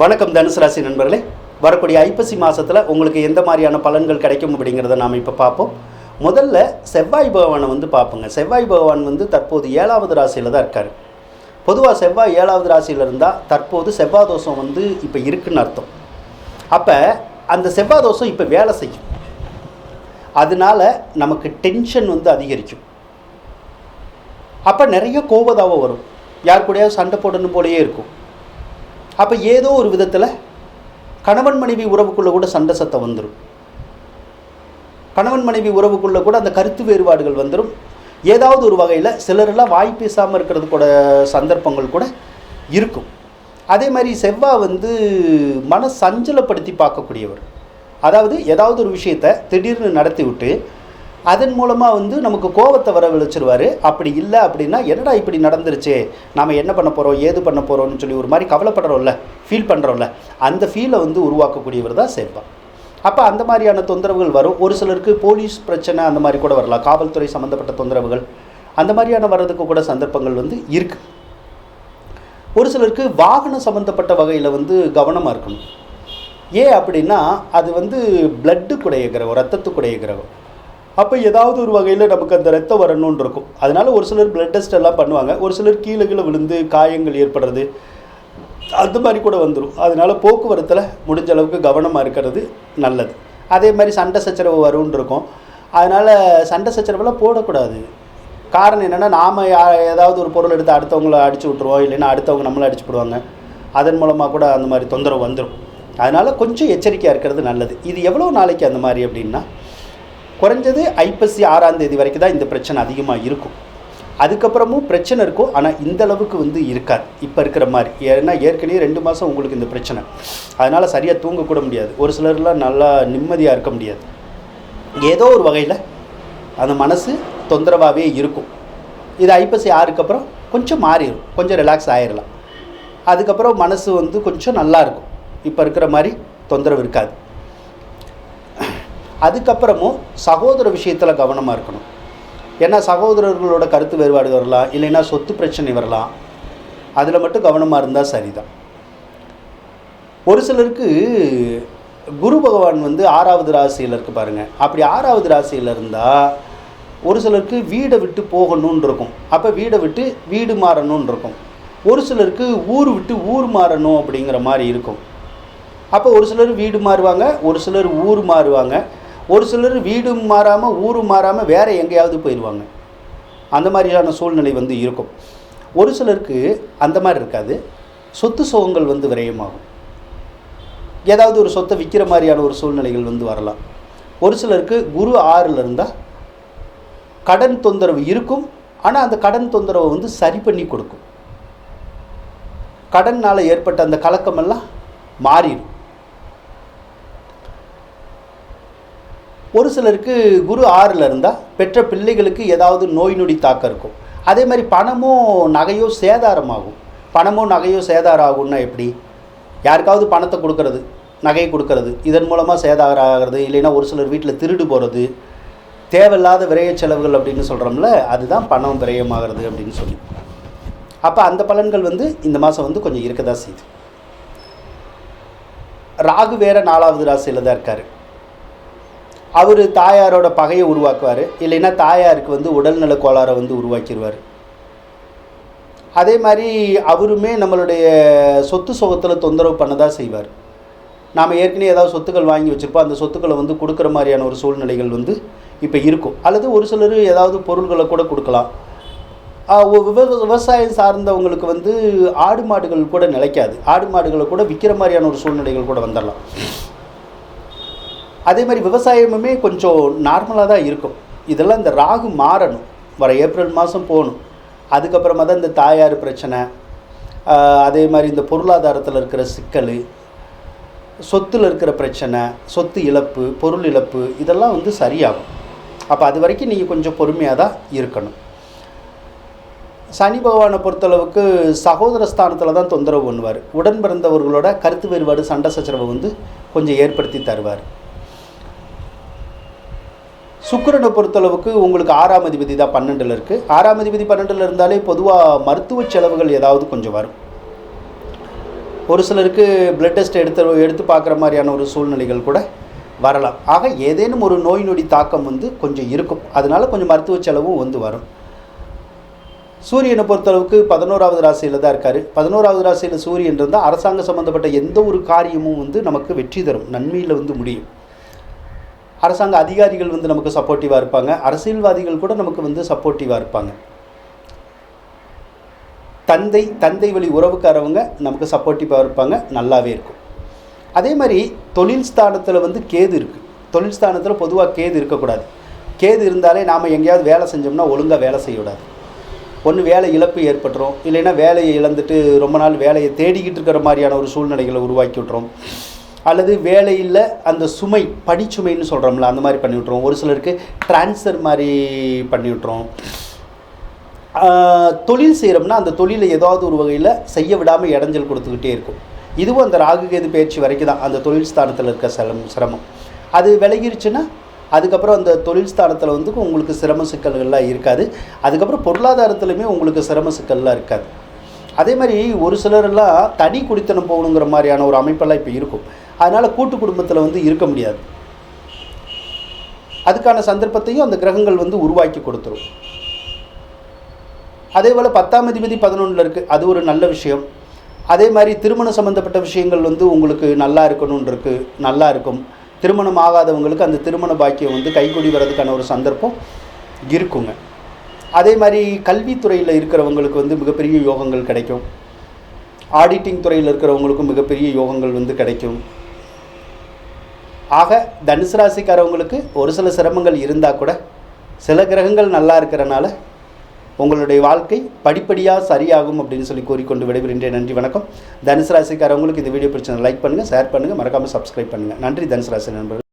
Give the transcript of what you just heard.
வணக்கம் தனுசு ராசி நண்பர்களே. வரக்கூடிய ஐப்பசி மாதத்தில் உங்களுக்கு எந்த மாதிரியான பலன்கள் கிடைக்கும் அப்படிங்கிறத நாம் இப்போ பார்ப்போம். முதல்ல செவ்வாய் பகவானை வந்து பார்ப்போங்க. செவ்வாய் பகவான் வந்து தற்போது ஏழாவது ராசியில் தான் இருக்கார். பொதுவாக செவ்வாய் ஏழாவது ராசியில் இருந்தால் தற்போது செவ்வாய் தோஷம் வந்து இப்போ இருக்குன்னு அர்த்தம். அப்போ அந்த செவ்வாய் தோஷம் இப்போ வேலை செய்யும். அதனால நமக்கு டென்ஷன் வந்து அதிகரிக்கும். அப்போ நிறைய கோபதாவம் வரும். யார் கூடயாவது சண்டை போடணும் போலேயே இருக்கும். அப்போ ஏதோ ஒரு விதத்தில் கணவன் மனைவி உறவுக்குள்ளே கூட சண்டை சத்தம் வந்துடும் கணவன் மனைவி உறவுக்குள்ளே கூட அந்த கருத்து வேறுபாடுகள் வந்துடும் ஏதாவது ஒரு வகையில் சிலரெல்லாம் வாய் பேசாமல் இருக்கிறது கூட சந்தர்ப்பங்கள் கூட இருக்கும். அதே மாதிரி செவ்வாய் வந்து மன சஞ்சலப்படுத்தி பார்க்கக்கூடியவர். அதாவது ஏதாவது ஒரு விஷயத்தை திடீர்னு நடத்தி விட்டு அதன் மூலமாக வந்து நமக்கு கோபத்தை வர விளைச்சிருவார் அப்படி இல்லை அப்படின்னா என்னடா இப்படி நடந்துருச்சே? நாம் என்ன பண்ண போகிறோம் ஏது பண்ண போகிறோம்னு சொல்லி ஒரு மாதிரி கவலைப்படுறோம்ல ஃபீல் பண்ணுறோம்ல அந்த ஃபீலை வந்து உருவாக்கக்கூடியவர் தான் சேர்ப்பார் அப்போ அந்த மாதிரியான தொந்தரவுகள் வரும். ஒரு சிலருக்கு போலீஸ் பிரச்சனை அந்த மாதிரி கூட வரலாம். காவல்துறை சம்மந்தப்பட்ட தொந்தரவுகள். அந்த மாதிரியான வர்றதுக்கு கூட சந்தர்ப்பங்கள் வந்து இருக்குது ஒரு சிலருக்கு வாகனம் சம்மந்தப்பட்ட வகையில் வந்து கவனமாக இருக்கணும். ஏன் அப்படின்னா அது வந்து பிளட்டுக்குடைய கிரகம் ரத்தத்துக்குடைய கிரகம் அப்போ ஏதாவது ஒரு வகையில் நமக்கு அந்த ரத்தம் வரணும்னு இருக்கும். அதனால ஒரு சிலர் பிளட் டெஸ்ட் எல்லாம் பண்ணுவாங்க. ஒரு சிலர் கீழே கீழே விழுந்து காயங்கள் ஏற்படுறது அந்த மாதிரி கூட வந்துடும் அதனால போக்குவரத்தில் முடிஞ்ச அளவுக்கு கவனமாக இருக்கிறது நல்லது. அதே மாதிரி சண்டை சச்சரவு வரும்னு இருக்கும். அதனால் சண்டை சச்சரவெல்லாம் போடக்கூடாது. காரணம் என்னென்னா நாம் ஏதாவது ஒரு பொருள் எடுத்து அடுத்தவங்கள அடிச்சு விட்ருவோம் இல்லைன்னா அடுத்தவங்க நம்மளை அடிச்சு விடுவாங்க அதன் மூலமாக கூட அந்த மாதிரி தொந்தரவு வந்துடும் அதனால் கொஞ்சம் எச்சரிக்கையாக இருக்கிறது நல்லது. இது எவ்வளோ நாளைக்கு அந்த மாதிரி அப்படின்னா குறைஞ்சது ஐப்பசி ஆறாம் தேதி வரைக்கும் தான் இந்த பிரச்சனை அதிகமாக இருக்கும். அதுக்கப்புறமும் பிரச்சனை இருக்கும். ஆனால் இந்த அளவுக்கு வந்து இருக்காது. இப்போ இருக்கிற மாதிரி. ஏன்னா ஏற்கனவே ரெண்டு மாதம் உங்களுக்கு இந்த பிரச்சனை. அதனால் சரியாக தூங்கக்கூட முடியாது. ஒரு சிலர்லாம் நல்லா நிம்மதியாக இருக்க முடியாது. ஏதோ ஒரு வகையில் அந்த மனசு தொந்தரவாகவே இருக்கும். இது ஐப்பசி ஆறுக்கு அப்புறம் கொஞ்சம் மாறிடும் கொஞ்சம் ரிலாக்ஸ் ஆகிடலாம் அதுக்கப்புறம் மனசு வந்து கொஞ்சம் நல்லா இருக்கும். இப்போ இருக்கிற மாதிரி தொந்தரவு இருக்காது. அதுக்கப்புறமும் சகோதர விஷயத்தில் கவனமாக இருக்கணும். ஏன்னா சகோதரர்களோட கருத்து வேறுபாடு வரலாம் இல்லைன்னா சொத்து பிரச்சனை வரலாம். அதில் மட்டும் கவனமாக இருந்தால் சரிதான். ஒரு சிலருக்கு குரு பகவான் வந்து ஆறாவது ராசியில் இருக்கு பாருங்கள் அப்படி ஆறாவது ராசியில் இருந்தால் ஒரு சிலருக்கு வீடை விட்டு போகணும்னு இருக்கும். அப்போ வீடை விட்டு வீடு மாறணும்னு இருக்கும். ஒரு சிலருக்கு ஊர் விட்டு ஊர் மாறணும் அப்படிங்கிற மாதிரி இருக்கும். அப்போ ஒரு சிலர் வீடு மாறுவாங்க ஒரு சிலர் ஊர் மாறுவாங்க. ஒரு சிலர் வீடும் மாறாமல் ஊரும் மாறாமல் வேறு எங்கேயாவது போயிடுவாங்க அந்த மாதிரியான சூழ்நிலை வந்து இருக்கும். ஒரு சிலருக்கு அந்த மாதிரி இருக்காது. சொத்து சுகங்கள் வந்து விரயமாகும். ஏதாவது ஒரு சொத்தை விற்கிற மாதிரியான ஒரு சூழ்நிலைகள் வந்து வரலாம். ஒரு சிலருக்கு குரு ஆறில் இருந்தால் கடன் தொந்தரவு இருக்கும். ஆனால் அந்த கடன் தொந்தரவை வந்து சரி பண்ணி கொடுக்கும். கடனால் ஏற்பட்ட அந்த கலக்கமெல்லாம் மாறிடும். ஒரு சிலருக்கு குரு ஆறில் இருந்தால் பெற்ற பிள்ளைகளுக்கு ஏதாவது நோய் நொடி தாக்கம் இருக்கும். அதே மாதிரி பணமும் நகையோ சேதாரமாகும். பணமோ நகையோ சேதாரம் ஆகும்னா எப்படி? யாருக்காவது பணத்தை கொடுக்கறது நகையை கொடுக்கறது இதன் மூலமாக சேதாரம் ஆகிறது இல்லைன்னா ஒரு சிலர் வீட்டில் திருடு போகிறது தேவையில்லாத விரைய செலவுகள் அப்படின்னு சொல்கிறோம்ல அதுதான் பணம் விரயமாகிறது அப்படின்னு சொல்லி. அப்போ அந்த பலன்கள் வந்து இந்த மாதம் வந்து கொஞ்சம் இருக்க தான் செய்யுது. ராகு வேற நாலாவது ராசியில் தான் இருக்கார். அவர் தாயாரோட பகையை உருவாக்குவார். இல்லைன்னா தாயாருக்கு வந்து உடல்நல கோளாறை வந்து உருவாக்கிடுவார் அதே மாதிரி அவருமே நம்மளுடைய சொத்து சுகத்தில் தொந்தரவு பண்ண தான் செய்வார். நாம் ஏற்கனவே ஏதாவது சொத்துக்கள் வாங்கி வச்சுருப்போம். அந்த சொத்துக்களை வந்து கொடுக்குற மாதிரியான ஒரு சூழ்நிலைகள் வந்து இப்போ இருக்கும். அல்லது ஒரு சிலர் ஏதாவது பொருள்களை கூட கொடுக்கலாம். விவ- விவசாயம் சார்ந்தவங்களுக்கு வந்து ஆடு மாடுகள் கூட நிலைக்காது. ஆடு மாடுகளை கூட விற்கிற மாதிரியான ஒரு சூழ்நிலைகள் கூட வந்துடலாம் அதே மாதிரி விவசாயமுமே கொஞ்சம் நார்மலாக தான் இருக்கும். இதெல்லாம் இந்த ராகு மாறணும். வர ஏப்ரல் மாதம் போகணும். அதுக்கப்புறமா தான் இந்த தாயார் பிரச்சனை. அதே மாதிரி இந்த பொருளாதாரத்தில் இருக்கிற சிக்கல் சொத்தில் இருக்கிற பிரச்சனை சொத்து இழப்பு பொருள் இழப்பு இதெல்லாம் வந்து சரியாகும். அப்போ அது வரைக்கும் நீங்கள் கொஞ்சம் பொறுமையாக தான் இருக்கணும். சனி பகவானை பொறுத்தளவுக்கு சகோதர ஸ்தானத்தில் தான் தொந்தரவு பண்ணுவார். உடன் பிறந்தவர்களோட கருத்து வேறுபாடு சண்டை சச்சரவை வந்து கொஞ்சம் ஏற்படுத்தி தருவார். சுக்கிரனை பொறுத்தளவுக்கு உங்களுக்கு ஆறாம் அதிபதி தான் பன்னெண்டில் இருக்குது ஆறாம் அதிபதி பன்னெண்டில் இருந்தாலே பொதுவாக மருத்துவ செலவுகள் ஏதாவது கொஞ்சம் வரும். ஒரு சிலருக்கு பிளட் டெஸ்ட் எடுத்து எடுத்து பார்க்குற மாதிரியான ஒரு சூழ்நிலைகள் கூட வரலாம். ஆக ஏதேனும் ஒரு நோய் நொடி தாக்கம் வந்து கொஞ்சம் இருக்கும். அதனால கொஞ்சம் மருத்துவ செலவும் வந்து வரும். சூரியனை பொறுத்தளவுக்கு பதினோராவது ராசியில் தான் இருக்கார். பதினோராவது ராசியில் சூரியன் இருந்தால் அரசாங்கம் சம்மந்தப்பட்ட எந்த ஒரு காரியமும் வந்து நமக்கு வெற்றி தரும். நன்மையில் வந்து முடியும். அரசாங்க அதிகாரிகள் வந்து நமக்கு சப்போர்ட்டிவாக இருப்பாங்க. அரசியல்வாதிகள் கூட நமக்கு வந்து சப்போர்ட்டிவாக இருப்பாங்க. தந்தை தந்தை வழி உறவுக்காரவங்க நமக்கு சப்போர்ட்டிவாக இருப்பாங்க. நல்லாவே இருக்கும். அதே மாதிரி தொழில் ஸ்தானத்தில் வந்து கேது இருக்குது தொழில் ஸ்தானத்தில் பொதுவாக கேது இருக்கக்கூடாது. கேது இருந்தாலே நாம் எங்கேயாவது வேலை செஞ்சோம்னா ஒழுங்காக வேலை செய்யக்கூடாது ஒன்று வேலை இழப்பு ஏற்பட்டுரும். இல்லைன்னா வேலையை இழந்துட்டு ரொம்ப நாள் வேலையை தேடிக்கிட்டு இருக்கிற மாதிரியான ஒரு சூழ்நிலைகளை உருவாக்கி விட்றோம் அல்லது வேலையில் அந்த சுமை படிச்சுமைன்னு சொல்கிறோம்ல அந்த மாதிரி பண்ணி விட்ருவோம் ஒரு சிலருக்கு ட்ரான்ஸ்ஃபர் மாதிரி பண்ணி விட்ருவோம் தொழில் செய்கிறோம்னா அந்த தொழிலை ஏதாவது ஒரு வகையில் செய்ய விடாமல் இடைஞ்சல் கொடுத்துக்கிட்டே இருக்கும். இதுவும் அந்த ராகுகேது பயிற்சி வரைக்கும் தான். அந்த தொழில் ஸ்தானத்தில் இருக்க சிரம் சிரமம். அது விலகிருச்சுன்னா அதுக்கப்புறம் அந்த தொழில் ஸ்தானத்தில் வந்து உங்களுக்கு சிரம சிக்கல்கள்லாம் இருக்காது. அதுக்கப்புறம் பொருளாதாரத்துலையுமே உங்களுக்கு சிரம சிக்கல்லாம் இருக்காது. அதே மாதிரி ஒரு சிலரெல்லாம் தனி குடித்தனம் போகணுங்கிற மாதிரியான ஒரு அமைப்பெல்லாம் இப்போ இருக்கும். அதனால் கூட்டு குடும்பத்தில் வந்து இருக்க முடியாது. அதுக்கான சந்தர்ப்பத்தையும் அந்த கிரகங்கள் வந்து உருவாக்கி கொடுத்துரும். அதே போல் பத்தாம் அதிபதி பதினொன்றில் இருக்குது அது ஒரு நல்ல விஷயம். அதே மாதிரி திருமணம் சம்மந்தப்பட்ட விஷயங்கள் வந்து உங்களுக்கு நல்லா இருக்கணும்னு நல்லா இருக்கும். திருமணம் ஆகாதவங்களுக்கு அந்த திருமண பாக்கியம் வந்து கைகூடி வர்றதுக்கான ஒரு சந்தர்ப்பம் இருக்குங்க. அதே மாதிரி கல்வித்துறையில் இருக்கிறவங்களுக்கு வந்து மிகப்பெரிய யோகங்கள் கிடைக்கும். ஆடிட்டிங் துறையில் இருக்கிறவங்களுக்கும் மிகப்பெரிய யோகங்கள் வந்து கிடைக்கும். ஆக தனுசு ராசிக்காரவங்களுக்கு ஒரு சில சிரமங்கள் இருந்தால் கூட சில கிரகங்கள் நல்லா இருக்கிறனால உங்களுடைய வாழ்க்கை படிப்படியாக சரியாகும் அப்படின்னு சொல்லி கூறிக்கொண்டு விடைபெறுகின்றேன் நன்றி வணக்கம். தனுசு ராசிக்காரவங்களுக்கு இந்த வீடியோ பிடிச்சதை லைக் பண்ணுங்கள் ஷேர் பண்ணுங்கள் மறக்காமல் சப்ஸ்கிரைப் பண்ணுங்கள் நன்றி தனுசு ராசி நண்பர்கள்.